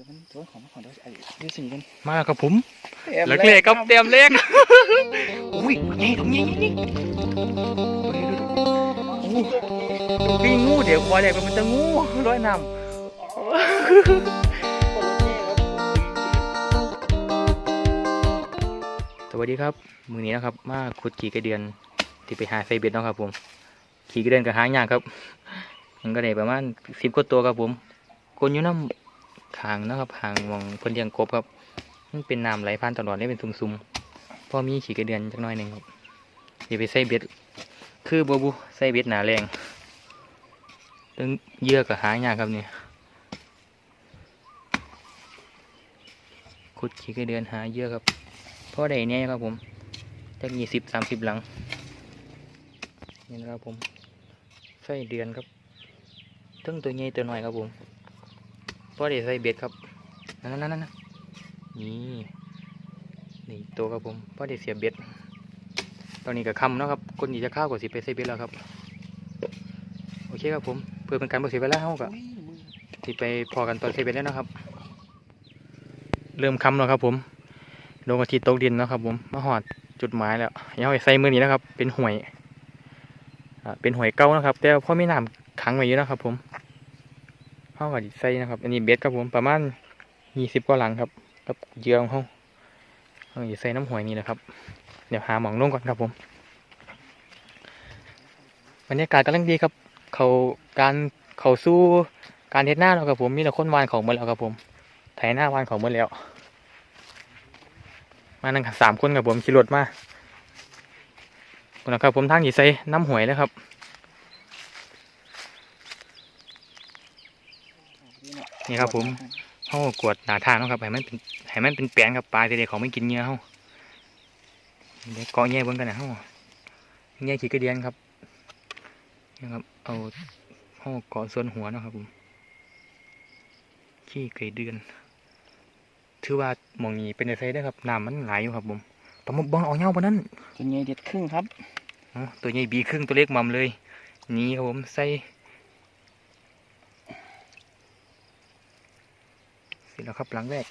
ดี๋ยวมันโดนของมาของเดี๋ยวไอ้เดี๋ยวสิกันมาแล้วครับผมหลักเล็กครับเตรียมเล็กอุ้ยนี่ตรงนี้นี่พี่งูเดี๋ยวคอยเล็กมันจะงูร้อยน้ำสวัสดีครับ มือนี้นะครับ มาขุดขี่กระเดือนที่ไปหาไซเบ็ดเนาะครับผม ขี่กระเดือนกับหางยากครับ มันก็ได้ประมาณสิบกว่าตัวครับผมกลอยู่น้ำ ขางนะครับหางมองเพิ่นเลี้ยงกบครับมันเป็นน้ำไหลผ่านตลอดเลยเป็นซุ่มๆพอมีขี่กระเดือนจักน้อยหนึ่งครับอย่าไปใส่เบ็ดคือบัวบุใส่เบ็ดหนาแรงตึงเยื่อกับหางยากครับเนี่ยขุดขี่กระเดือนหาเยื่อครับพอได้เนี่ยครับผมจักยี่สิบสามสิบหลังนี่นะครับผมใส่เดือนครับตั้งตัวใหญ่ตัวน้อยครับผม พอได้ใส่เบ็ดครับนั่นนั่นนั่นนี่นี่ตัวครับผมพอได้เสียบเบ็ด ตอนนี้ก็คำเนาะครับคนที่จะข้าวกว่าสิไปใส่เบ็ดแล้วครับ โอเคครับผมเพื่อเป็นการบ่เสียเวลาเฮาก็ที่ไปพอกันตอนใส่เบ็ดแล้วนะครับ เริ่มคำแล้วครับ ผมดวงอาทิตย์ตกดินแล้วครับ ผมมาหอดจุดหมายแล้วยังเอาไปใส่มือนี้นะครับ เป็นหวยเป็นหวยเก่านะครับ แต่พ่อไมีน้ำขังไว้อยู่นะครับ ผม เฮาก็สิใส่นะครับ อันนี้เบ็ดครับผมประมาณยี่สิบกว่าหลังครับกับเยื่อของเขาเอาอย่าใส่น้ำหอยนี่นะครับ เดี๋ยวหาหมองลงก่อนครับผมบรรยากาศกำลังดีครับ เขาการเขาสู้การเทศหน้าแล้วครับผมมีแต่คนวานของหมดแล้วครับผมไถหน้าวานของหมดแล้ว มานั่งสามคนครับผมขี่รถมาคนนะครับผมทางหยีใส่น้ำหวยแล้วครับ นี่ครับผมเฮากวดหนาทางเนาะครับให้มันเป็นให้มันเป็นแปลนครับปลาเด็กๆของไม่กินเนื้อเฮาเดี๋ยวเกาะแย่เบิ่งกันนะเฮาแย่ขี้กระเดียนครับนี่ครับ เอาเฮาเกาะส่วนหัวเนาะครับผมขี้ไก่เดือนถือว่าหมองนี้เป็นไฟได้อครับน้ำมันไหลอยู่ครับผมปลาหมึกบอลออกเงาปะนั้นตัวใหญ่เด็ดครึ่งครับอ๋อตัวใหญ่บีครึ่งตัวเล็กมัมเลยนี่ครับผมใส่ เสร็จแล้วครับ หลังแรก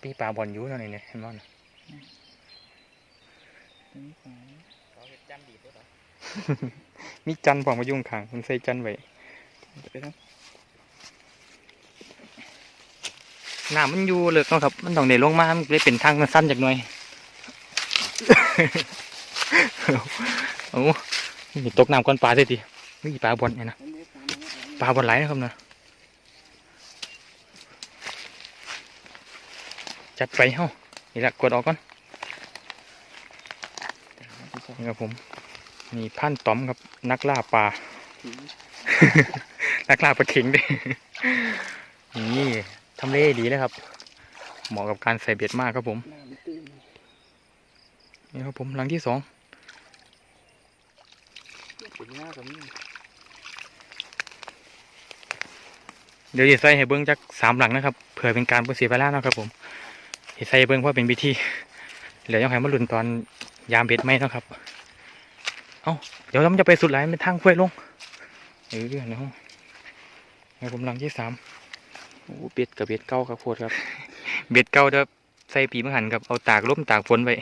ปีปลาบอลอยู่นั่นเองเนี่ยเห็นมั้ยมีจันทร์พร้อมมายุ่งขางมันใส่จันทร์ไว้ไปครับน้ำมันอยู่เลิกเนาะครับ มันต้องเดลงมามันเลยเป็นทางสั้นจากหน่อยโอ้นี่ตกน้ำก้อนปลาสิทีไม่ปลาบอลเนี่ยนะปลาบอลไหลนะครับนะ จัดไปเฮ้านี่ละกดออกก่อนนี่ครับผมนี่พันตอมครับ นักล่าปลา นักล่าปลาเข็งด้วยนี่ทำเลดีเลยครับ เหมาะกับการใส่เบ็ดมากครับผม นี่ครับผมหลังที่สองเดี๋ยวจะใส่ให้เบิ้งจักสามหลังนะครับ เผื่อเป็นการเสียเวลาเนาะครับผม จะใส่ให้เบิ้งเพราะเป็นพิธีเดี๋ยวยังให้มาลุ้นตอนยามเบ็ดไหมเนาะครับ เอ้าเดี๋ยวเราจะไปสุดไหลเป็นทางห้วยลงเออเดี๋ยวนี่ครับผมหลังที่สามโอ้เบ็ดกับเบ็ดเก้าครับโคตรครับ เบ็ดเก้าเด้อใส่ปีมหันครับเอาตากลมตากฝนไว้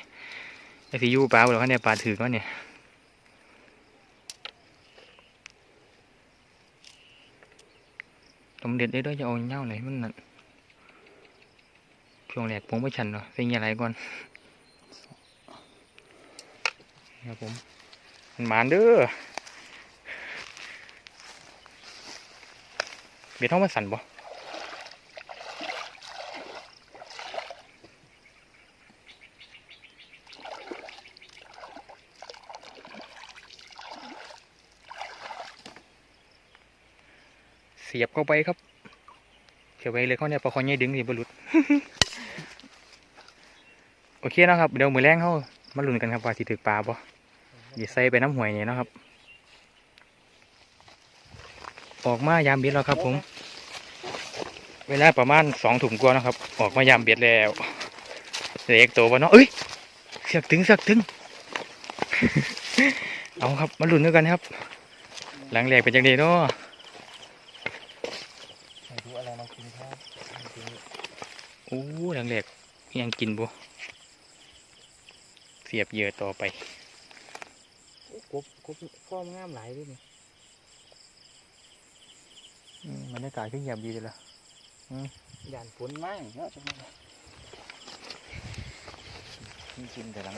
ไอ้ที่อยู่ปลาเหรอเนี่ยปลาถือก็เนี่ยตำเด็ดได้ด้วยจะเอาเงาไหนมันนั่น ช่วงแรกผมไม่ชันเนาะเป็นยังไงก่อนครับผมมันมานเด้อเบียดท้องมันสั่นบ่เสียบเข้าไปครับเสียบไปเลยเขาเนี่ยพอคอยใหญ่ดึงสิบหลุด โอเคเนาะครับเดี๋ยวมือแรงเขามาลุ้นกันครับว่าสิถือปลาบ่อย่าใส่ไปน้ำหวยนี่ยเนาะครับ ออกมายามเบ็ดแล้วครับ ผม เวลาประมาณสองถุงกว่านะครับ ออกมายามเบ็ดแล้วเด็กโตวะเนาะเอ้ยเสือกถึงเสือกถึง เอาครับมาลุ้นด้วยกันครับ หลังแรกเป็นจังไดเนาะไม่รู้อะไรมากินโอ้แหลกยังกินบ่ สียบเหยื่อต่อไปกบกบพ่อมงามหลายด้วยนี่อืมบรรยากาศขึ้นเงียบดีเลยล่ะยานฝนมากเนาะจังเลยนี่กินแต่หลัง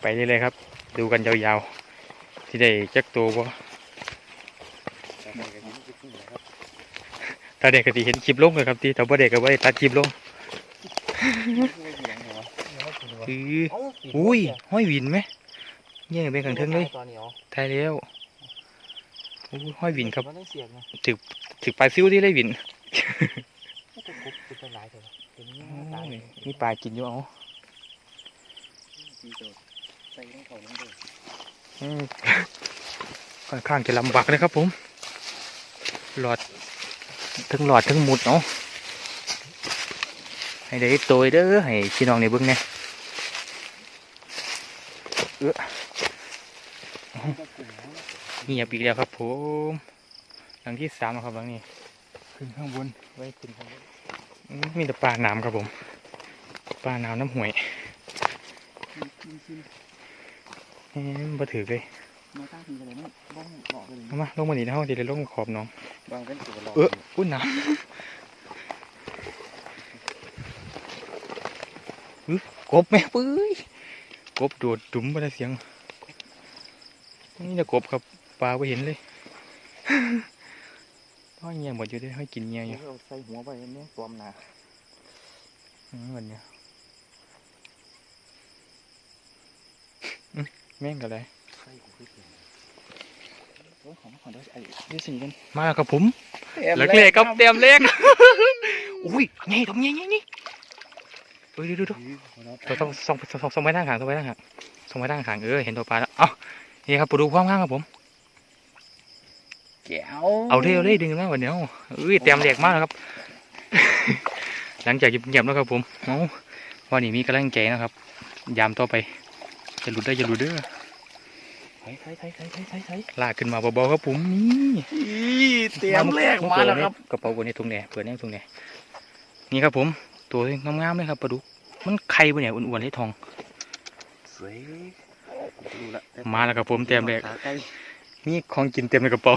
ไปเรื่อยๆครับ ดูกันยาวๆ ที่ได้จักตัวบ่ๆแต่ไปกันนี่จะขึ้นแล้วครับถ้าเด็กก็สิเห็นคลิปลงเลยครับที่ถ้าบ่เด็กก็บ่ได้ตัดคลิปลง ไม่เหยียงเหรอ คืออุ้ยห้อยหวินไหมแย่งเป็นขังเทิงเลยตอนนี้อ๋อทายแล้วอุ้ยห้อยหวินครับมันต้องเสียบนะถึกปลาซิวที่ได้หวินก็จะกบเป็นหลายตัวเป็นนี่โอ้ตายยมีปลากินอยู่เอาปีโดดใส่ต้องเขาลงเลยอืมค่อนข้างจะลำบากเลยครับผม หลอดทั้งหลอดทั้งหมุดเนาะให้ได้ตัวเด้อให้พี่น้องในเบิ้งเนี่ย ก็กลุ่มนั้น เงียบอีกแล้วครับผมหลังที่สามแล้วครับหลังนี้ ขึ้นข้างบนไว้ขึ้นข้างบนอืมมีแต่ปลาหนามครับผมปลาหนามน้ำห่วยกินกินเอ้ยบ่ถือเลยมาตั้งทีกันเลยมั้งบ้องเกาะกันเลยเอามาลงมาดีนะเฮาสิได้ลงขอบหน้องบางเป็นตัวรอเอออุ้ยหนามอื้อกบแม่ปื้ยกบโดดดุ๋มบ่ได้เสียงนี่จะกบครับ ปลาไปเห็นเลยพ่อเงียหมดอยู่เด้วยให้กินเงียอยู่เราใส่หัวไปเนี่ยตัวมหนาอืมวันเนี้ยอื้อแม่งกันเลยใส่หัวขึ้นโอ้ยของของเดี๋ยวไอ้เดี๋ยวสิกันมาแล้วครับผมหลักเล็กครับเตรียมเล็กอุ้ยไงทำไงไงไงเฮ้ยดูดูดูเราต้องส่องส่องส่องส่องไปทางหางส่องไปทางหางส่องไปทางหางเออเห็นตัวปลาแล้วเอ้านี่ครับปลาดูความข้างครับผม แก้วเอาเร็วเลยดึงมาวันเดียวเอ้ยเตรียมเล็กมากแล้วครับ หลังจากเงียบๆแล้วครับผมเอ้าวันนี้มีกำลังใจนะครับ ยามต่อไป จะหลุดได้จะหลุดเด้อใส่ใส่ใส่ใส่ใส่ใส่ใส่ลากขึ้นมาเบาๆครับผมนี่เตรียมแรกมาแล้วครับกระเป๋าบนนี้ถุงแดงเปิดแน่ถุงแดงนี่ครับผม ตัวงามๆเลยครับปลาดุกมันไข่ปะเนี่ยอ้วนๆเลยทองสวยดูละมาแล้วครับผมเตรียมแรกขาไก่ นี่ของกินเต็มในกระเป๋า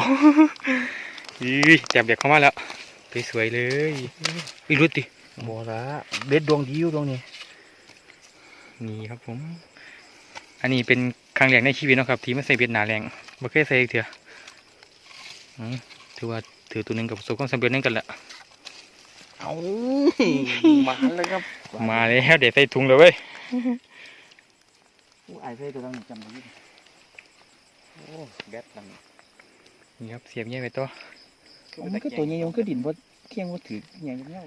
อีเตรียมแรกเข้ามาแล้วไปสวยเลยอีรุดดิบัวละเบ็ดดวงดีอยู่ตรงนี้ นี่ครับผม อันนี้เป็นครั้งแรกในชีวิตเนาะครับ ที่ไม่ใส่เบ็ดหนาแรงไม่เคยใส่อีกเถอะอืมถือว่าถือตัวหนึงกับประสบความสำเร็จนั่นกันแหละเอามาเลยครับ มาแล้วเดี๋ยวใส่ถุงเลยเว้ยโอ้ไอ้เพ่ตัวนั้นจำได้ยิน โอ้แบดตังนี่ครับเสียบเงี้ยไปตัวมันก็ตัวใหญ่ยังก็ดินว่าเที่ยงว่าถือใหญ่ยังเงี้ย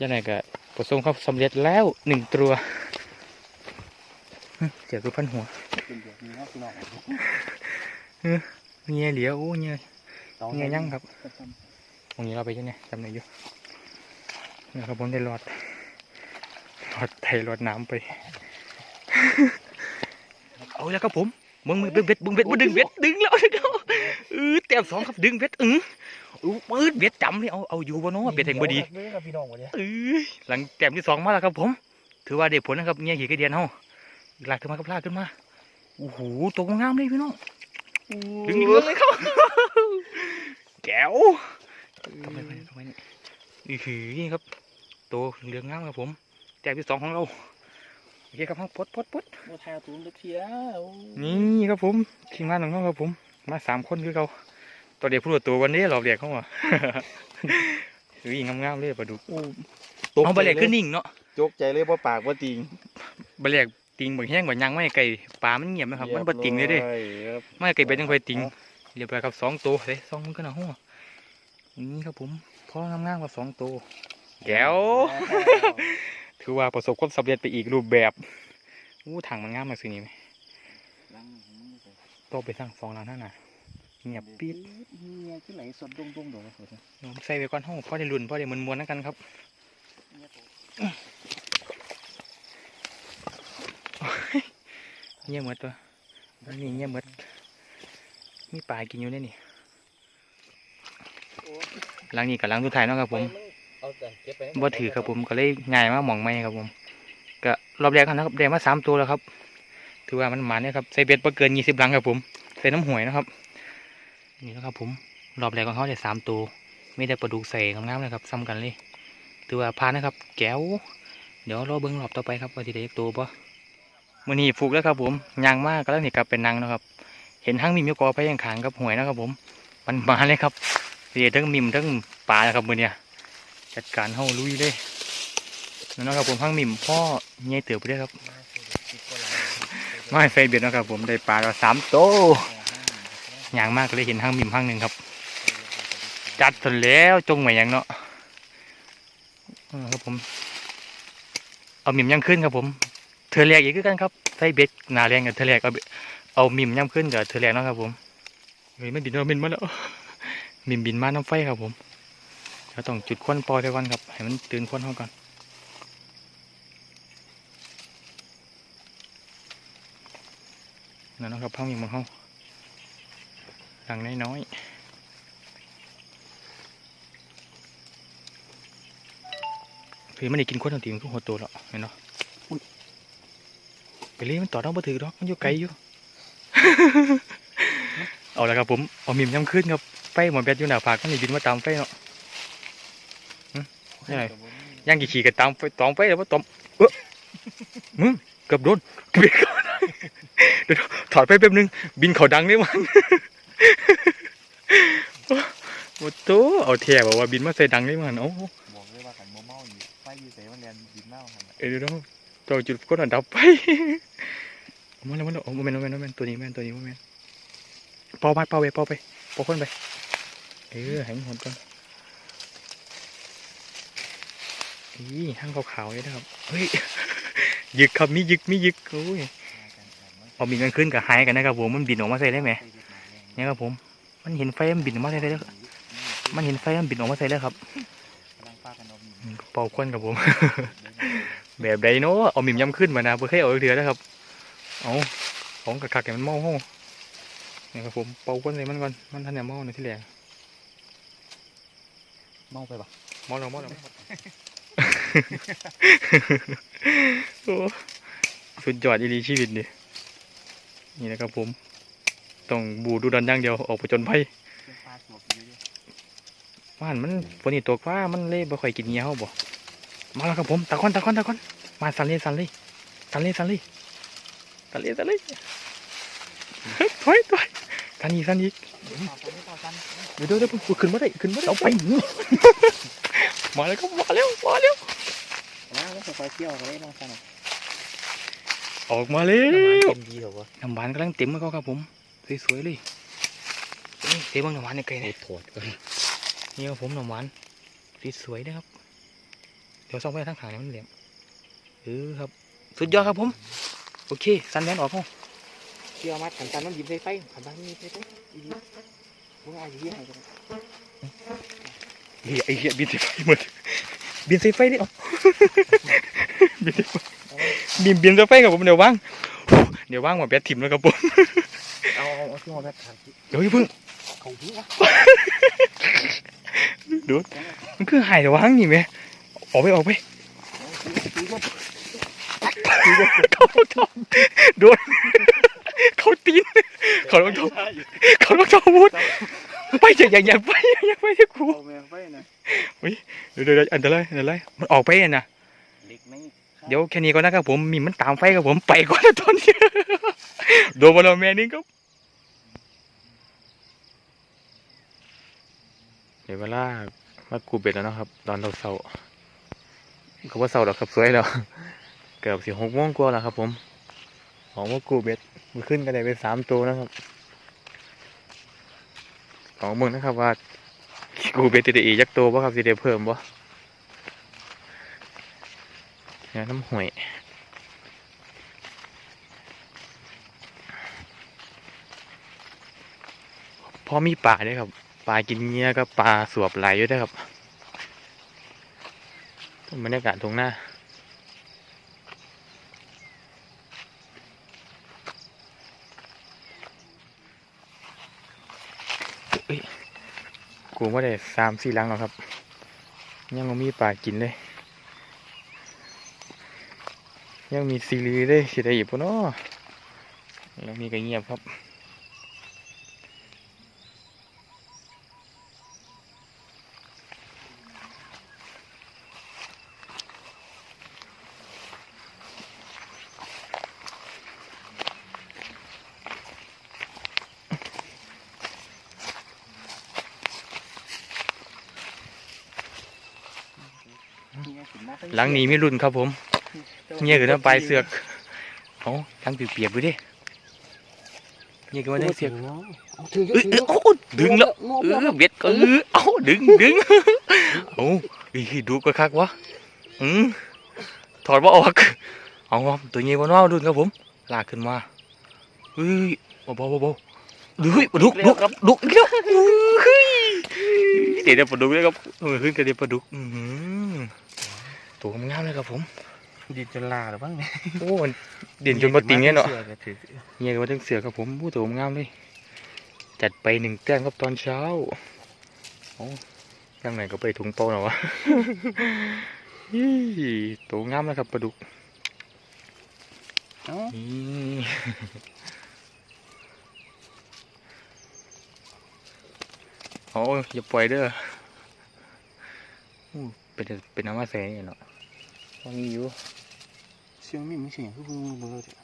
ยังไงก็ประสบความสำเร็จแล้วหนึ่งตัวหึเสียบตัวพันหัวเป็นแบบนี้เนาะพี่น้องเงี้ยเหลียวโอ้เงี้ยสองเงี้ยยั่งครับตรงนี้เราไปยังไงจำไหนอยู่นี่ครับผมได้รอดรอดไทยรอดน้ำไป เอาแล้วครับผม มึงมึงดึงเบ็ดมึงเบ็ดมึงดึงเบ็ดดึงแล้วดึงแล้วเออแต้มสองครับดึงเบ็ดอึ้งอู้ปืดเบ็ดจำเลยเอาเอาอยู่บ่เน้องเบ็ดแห่งบดีเลยครับพี่น้องวันนี้เออหลังแต้มที่สองมาแล้วครับผม ถือว่าได้ผลนะครับเงี้ยขี่กระเดียนเฮาลากขึ้นมาครับลากขึ้นมาโอ้โหตัวงามเลยพี่น้องดึงเรือเลยครับแก้วทำไมทำไมนี่อือหือนี่ครับ ตัวเรืองงามครับผมแต้มที่สองของเรา โอเคครับห้องปลดปลดปลดโอ้ทายตูนเทียนี่ครับผมทีมงานของเราครับผม มาสามคนคือเขาตัวเด็กผู้ตรวจตัววันนี้หลอกเด็กเขาอะเฮ้ยงามๆเลยปลาดุกโอ้เอาไปเลยขึ้นนิ่งเนาะจกใจเลยว่าปากว่าติงบะเลียกติงบางแห้งบางยังไม่ไก่ปลามันเงียบนะครับ มันบะติงเลยเดิครับไม่ไก่เป็นยังไงติงเรียบร้อยครับสองตัวเลยสองมันก็หนาหัวนี่ครับผมพ่องามๆกับสองตัวแก้ว ถือว่าประสบความสำเร็จไปอีกรูปแบบอู้ถังมันงามมากสินี่ไหมต้องไปสร้างฟองแล้วนั่นน่ะเงียบปิดเงียขึ้นไหลสดดงดงโดดเลยผมใส่ไปก่อนห้องพ่อได้รุ่นพ่อได้มวนมวนนั่นกันครับเงียบหมดตัวนนี้เงียบหมดมีปลากินอยู่เนี่ยนี่หลังนี้กับหลังสุดท้ายเนาะครับผม บ่ถือครับผมก็เลยง่ายมากหมองไม่ครับผมก็รอบแรกนะครับได้มาสามตัวแล้วครับ ถือว่ามันหมาเนี่ยครับใส่เบ็ดบ่เกินยี่สิบลังครับผมใส่น้ำหวยนะครับ นี่นะครับผมรอบแรกของเขาได้สามตัวไมีแต่ปลาดุกใส่งามๆเลยครับซ้ำกันเลยถือว่าพานนะครับ แก้วเดี๋ยวรอเบิ้งรอบต่อไปครับว่าที่ได้อีกตัวปะมือนี้ฟูกแล้วครับผมยางมากก็แล้วนี่กลับเป็นนางนะครับ เห็นทั้งมิมยกอไปยังขางกับหวยนะครับผมมันมาเลยครับเรียทั้งมิมทั้งปลาครับมือเนี่ย จัดการเฮาลุยเลยนั่นนะครับผมทั้งมิมพ่อเงี้ยเตือไปด้วยครับไม่เฟซเบียดนะครับผมได้ปลาเราสามโตวยางมากก็เลยเห็นทั้งมิมทั้งหนึ่งครับ จัดจนแล้วจงไว้อย่างเนาะเออครับผม เอามิมย่ำขึ้นครับผมเธอแรกอีกคือกันครับใส่เบ็ดหนาแรงกับเธอแรกเอาเบ็ดเอามิมย่ำขึ้นกับเธอแรกเนาะครับผมเฮ้ยมันบินมาบินมาแล้วมิมบินมาน้ำไฟครับผม เราต้องจุดควันปล่อยไปก่อนครับ ให้มันตื่นควันเข้าก่อนนั่นนะครับพังมิมของเขาหลังน้อยๆคือมันได้กินควันทันทีมันก็หัวแล้วเห็นเนาะไปเลี้ยมันต่อดอกบ่ถือดอกมันอยู่ไกลอยู่ เอาละครับผม เอามิมย่ำขึ้นครับไฟหมอนแบตอยู่หน้าผากมันนี่บินมาตามไฟเนาะ ยังไงย่างกี่ขี่กันตามไฟตอมไฟแล้วว่าตอมเออมึงเกือบโดนเบรกก่อนเดี๋ยวถอดไปแป๊บนึง บินเขาดังได้มันโอ้โตเอาแทบอกว่าบินมาใส่ดังได้มันโอ้บอกเลยว่าขันโมเมาอยู่ไฟอยู่ใส่มันเรียนบินเน่าครับเอ้ยเดี๋ยวเดี๋ยวเจ้าจุดก็ดับไปเอามาแล้วมาแล้วโอ้โมเมนต์โมเมนต์โมเมนต์ตัวนี้โมเมนต์ตัวนี้โมเมนต์เป่าไปเป่าไปเป่าไปเป่าคนไปเออให้มันหดก่อน นี่ห้างขาวๆเลยนะครับ เฮ้ย ยึกครับมียึกมียึกโอ้ยมากันกันว่าพอบินกันขึ้นกับหายกันนะครับผมมันบินออกมาใส่ได้ไหมไฟเวียดนามแรงเนี่ยครับผม มันเห็นไฟมันบินออกมาใส่ได้แล้วมันเห็นไฟมันบินออกมาใส่แล้วครับกำลังฟากันเอามีอืมเป่าควันครับผม แบบใดเนาะเอาหมิ่มย้ำขึ้นมานะเพื่อให้เอาเถือนะครับ เอาของกระคักแกมันเมาห้องนี่ครับผมเป่าควันใส่มันก่อนมันทันเนี่ยเมาในที่แรกเมาไปปะเมาแล้วเมาแล้ว โอ้สุดยอดอีลีชีวิตดินี่นะครับผม ต้องบูดูดันอย่างเดียวออกไปจนภัยเป็นปลาสวบอยู่ดิว่านมันฝนนี่ตกว่ามันเลยบ่ค่อยกินเงี้ยวบ่มาแล้วครับผมตะคอนตะคอนตะคอนมาสันเลยสันเลยสันเลยสันเลยสันเลยสันเลยถอยถอยสันอีกสันอีกต่อกันไม่ต่อกันเดี๋ยวเดี๋ยวเดี๋ยวขึ้นมาได้ขึ้นมาได้เอาไปมาแล้วครับมาแล้วมาแล้ว แล้วก็ไฟเที่ยวกันเลยน้องสนุกออกมาแล้วเต็มดีเหรอวะน้ำหวานกำลังเต็มแล้วครับผมสวยๆเลยนี่เต็มบ้างน้ำหวานในไกลโอ้นะถอดก่อนนี่ครับผมน้ำหวานสวยๆนะครับ เดี๋ยวส่องไปทางขางนี่มันเหลี่ยมเออครับ สุดยอดครับผม โอเค สันแดนออกห้องเที่ยวมาขันตันมันยิ้มใส่ไฟขันตันมันยิ้มใส่ไฟอีดีมึงเอาอยู่ที่ไหนกันเฮียไอเฮียบินใส่ไฟหมด บินใส่ไฟดิเอาบินใส่ไฟบินบินใส่ไฟครับผมเดี๋ยวว่างเดี๋ยวว่างหมดแบตถิ่มแล้วครับผมเอาเอาเอาที่หัวแบบขันเดี๋ยวพิ่งเขาพี่วะดูมันคือหายแต่ว่างนี่ไหมออกไปออกไปเขาเขาโดนเขาตีนเขาลงโทษเขาลงโทษวุฒ ไปจะอย่าอย่าไปอย่าไปที่กูเอาแมงไฟนะเดี๋ยวเดี๋ยวเดี๋ยวอันตรายอันตรายมันออกไปอะนะเล็กไม่เดี๋ยวแค่นี้ก่อนนะครับผมมีมันตามไฟครับผมไปก่อนนะตอนนี้โดนมาแล้วแม่นี่ครับเดี๋ยวเวลามากูเบ็ดแล้วนะครับ ตอนเราเศร้าก็ว่าเศร้าหรอกครับสวยแล้วเกือบสิหกโมงกว่าแล้วครับ ผมออกมากูเบ็ดมันขึ้นกันได้ไปสามตัวนะครับ ของมึงนะครับว่ากูเบ็ดติดอีกยักตัวป่ะครับสิได้เพิ่มป่เนี่ยน้ำห่วยพอมีป่าด้วยครับปลากินเงี้ยก็ปลาสวบไหลอยู่ด้วยครับบรรยากาศตรงหน้า กูกูว่าได้สามสี่หลังแล้วครับ ยังมีปลากินเลย ยังมีซีรีส์ได้สิได้อีกปะเนาะแล้วมีก็เงียบครับ หลังนี้ไม่รุ่นครับผมเงียบกับน้ำปลายเสือกเอาหลังเปียกๆไปดิเงียบกับน้ำเสือกเอาถือเอ้ยเอ้ยโอ้ดึงแล้วเออเบ็ดก็เออเอาดึงดึงเอาอีดูก็คักวะอืมถอดว่าออกเอาครับตัวนี้วันว่าดุนครับผมลากขึ้นมาเฮ้ยเบาๆเบาๆดูเฮ้ยปลาดุกดุกดุกอีกแล้วเฮ้ยเดี๋ยวเดี๋ยวปลาดุกเลยครับเออขึ้นกันเดี๋ยวปลาดุกอือหือ ตัวงามเลยครับผมดินจนลาหรือบ้างเนี่ยโอ้มันเด่นจนมาติงเนี่ยเนาะสือก็ถือเงี้ยก็มาตั้งเสือครับผมผู้ตัวงามเลย จัดไปหนึ่งแต้มครับตอนเช้าโอ้ยังไงก็ไปถุงโตหรอวะยี่ตัวงามนะครับปลาดุกเอ้านี่โอ้ยอย่าปล่อยเด้ออู้เป็นเป็นน้ำมาแสนี่เนาะ มันมีอยู่เสียงมีมีเสียงคือมึงเบอร์เถอะ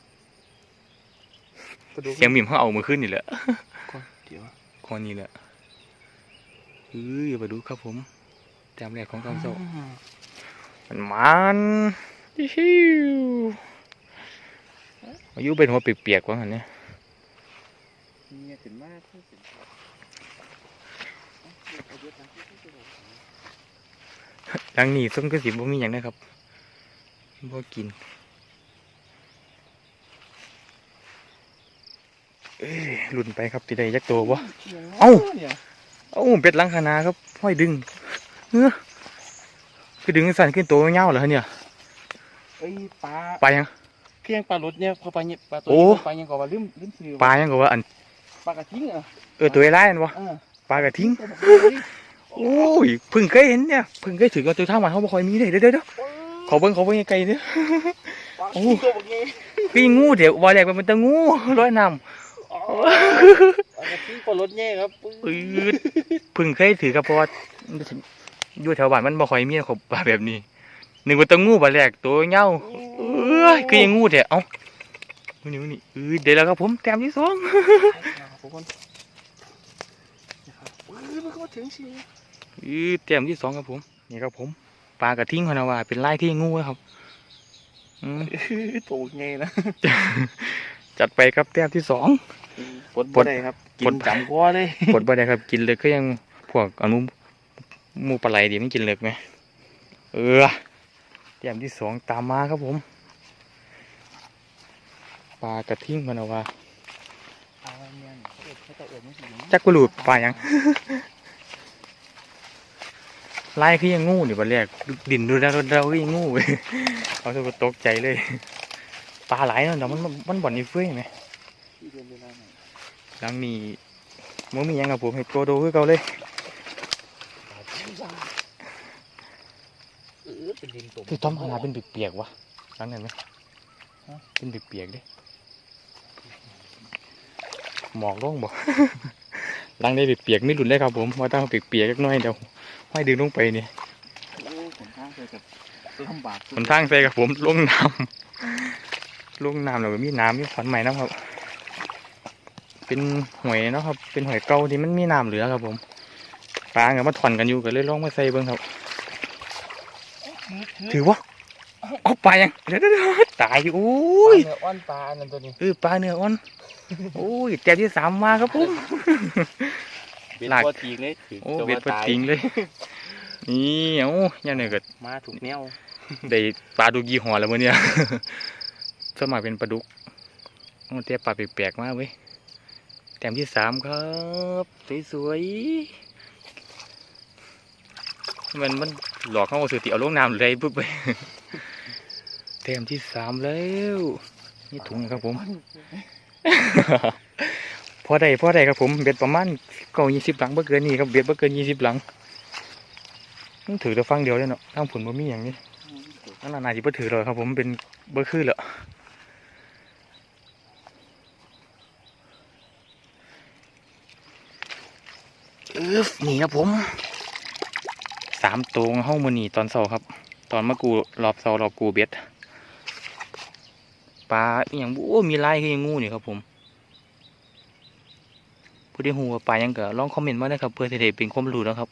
กระดูกเสียงบิ่มเขาเอามือขึ้นนี่แหละก่อนเดี๋ยวคอนี้แหละเอ้ยมาดูครับผมแต้มแรกของกำโซมันมันฮิวอายุเป็นหัวเปียกๆว่างันเนี่ยเนี่ยขึ้นมากขึ้นดังนี้ส้มกระสิบบ่มีอย่างนะครับ บ่กินเอ้ยหลุนไปครับติได้ยักษ์ตัวบ่เอ้าเนี่ยเอ้าเป็ดหลังคานาครับห้อยดึงเฮ้อคือดึงสั่นขึ้นตัวเงาเหรอเนี่ยเอ้ยปลาปลายังเพียงปลารถเนี่ยพอปลาเนี่ยปลาตัวโอ้นี้ปลายังก่อนว่าลืมลืมซื้อปลายังก็ว่าอันปลากระทิงเหรอเออตัวไอ้ไล่อันวะเออปลากระทิงตัวแบบนี้โอ้ยเพิ่งเคยเห็นเนี่ยเพิ่งเคยถือกับตัวท่ามันเขาบ่ค่อยมีเลยเดี๋ยวเดี๋ยวเดี๋ยว ขอเบิ้งขอเบิ้งไกลๆเด้อปลาโอ้ตัวแบบนี้คืองูเดี๋ยวว่าแรกมันเป็นตะงูร้อยน้อ๋อปลากระทิงปลารถเนี่ยครับปื๊ำปืดเพิ่งเคยถือกับเพราะว่าอยู่แถวบ้านมันบ่ค่อยมีขบปลาแบบนี้หนึ่งว่าตะงูบาแรกตัวเงาเอ้ยคือยังงูเดี๋ยวเอ้านี่นี่เออเดี๋ยวแล้วครับผมแต้มที่สองทุกคนนะครับปื๊ดมันก็มาถึงสิเออแต้มที่สองครับผมนี่ครับผม ปลากระทิงพะนาว่าเป็นลายที่งูครับอืมตัวไงนะจัดไปครับแต้มที่สองปลดบ่ได้ครับกิปลนดจำกัวเลยผลบ่ได้ครับ กินเลยก็ยังพวกอนุหมูปลาไหลดีมันกินเลิกไหมเออแต้มที่สองตามมาครับผมปลากระทิงพะนาว่าปลาเนี่ยเขาเอิดเขาจะเอิดไม่สิจักกุลูดปลาหยัง ไล่คือยังงูนี่บัดแรกดินดูแล้วเราคือยังงูเว้ยเอาตัวตกใจเลยปลาไหลายเนาะเดี๋ยวมันมันบ่อนอีเฟ้ยไหมหลังนี้มันมียังกับผมเห็ดโกโดคือเก่าเลยเอมคือต้อมขนาเป็นเปียกๆวะหลังนั้นไหมเป็นเปียกๆเด้หมอกร่องบ่หลังได้เปียกๆไม่หลุดเลยครับผมว่าต้องเปียกๆเล็กน้อยเดี๋ยว ห้อยดึงลงไปนี่โอ้ขนทางเลยกับลำบากหนทางใส่กับผมลงน้ำลงน้ำแล้วก็มีน้ำมีขวัญใหม่นะครับ เป็นหวยเนาะครับ เป็นหวยเก่าที่มันมีน้ำเหลือครับผมปลากับมาถอนกันอยู่ก็เลยลองมาใส่เบิ่งครับ ถือว่าเอาไปยังเดี๋ยวเดี๋ยวเดี๋ยวตายอยู่โอ้อุ้ยยอ้อนปลาอันนั้นตัวนี้เออปลาเนื้ออ่อนโอ้ยแต้มที่สามมาครับผมเบ็ด ลากตัวทีเลยถือโอ้ตัวเบ็ดว่าปลาตายติงเลย นี่เอ้าย่างเนี่ยก็มาถูกแนวได้ปลาดุกยี่ห้อแล้วมื้อเนี่ยสมัครเป็นปลาดุกโอ้แต่ปลาแปลกๆมากเว้ยแต้มที่สามครับสวยๆมันมันหลอกเข้าสื่อติเอาลงน้ำเลยปุ๊บไปแต้มที่สามแล้ว นี่ถุงนะครับผมผ พอได้พอได้ครับผมเบ็ดประมาณเก้ายี่สิบหลังบ่เกินนี่ครับเบ็ดบ่เกินยี่สิบหลังถือแต่ฟังเดียวเลยเนาะทั้งผลบ่มีอย่างนี้นั่นน่ะน่าจะบ่ถือเลยครับผมเป็นบ่คือแล้วอึ๊บนี่ครับผมสามตัวของเฮ้ามือนีตอนเสาครับ ตอนมากูรอบเสารอบกูเบ็ดปลาอย่างโอ้มีลายคือยังงูนี่ครับผม ผู้ที่หูว่าปลายังก็ลองคอมเมนต์มาได้ครับเพื่อจะได้เป็นความรู้นะครับ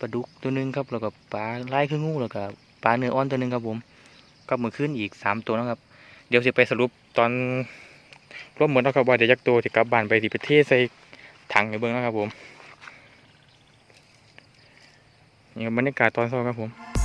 ปลาดุกตัวหนึงครับแล้วก็ปลาไลายคืองูแล้วก็ปลาเนื้ออ่อนตัวหนึงครับผมกับมือขึ้นอีกสามตัวนะครับ เดี๋ยวจะไปสรุปตอนรวมหมดแล้วครับว่าเดี๋ยวยักตัวจะกลับบ้านไปที่ประเทศใส่ถังในเบื้องนะครับผมนี่บบรรยากาศตอนเช้าครับผม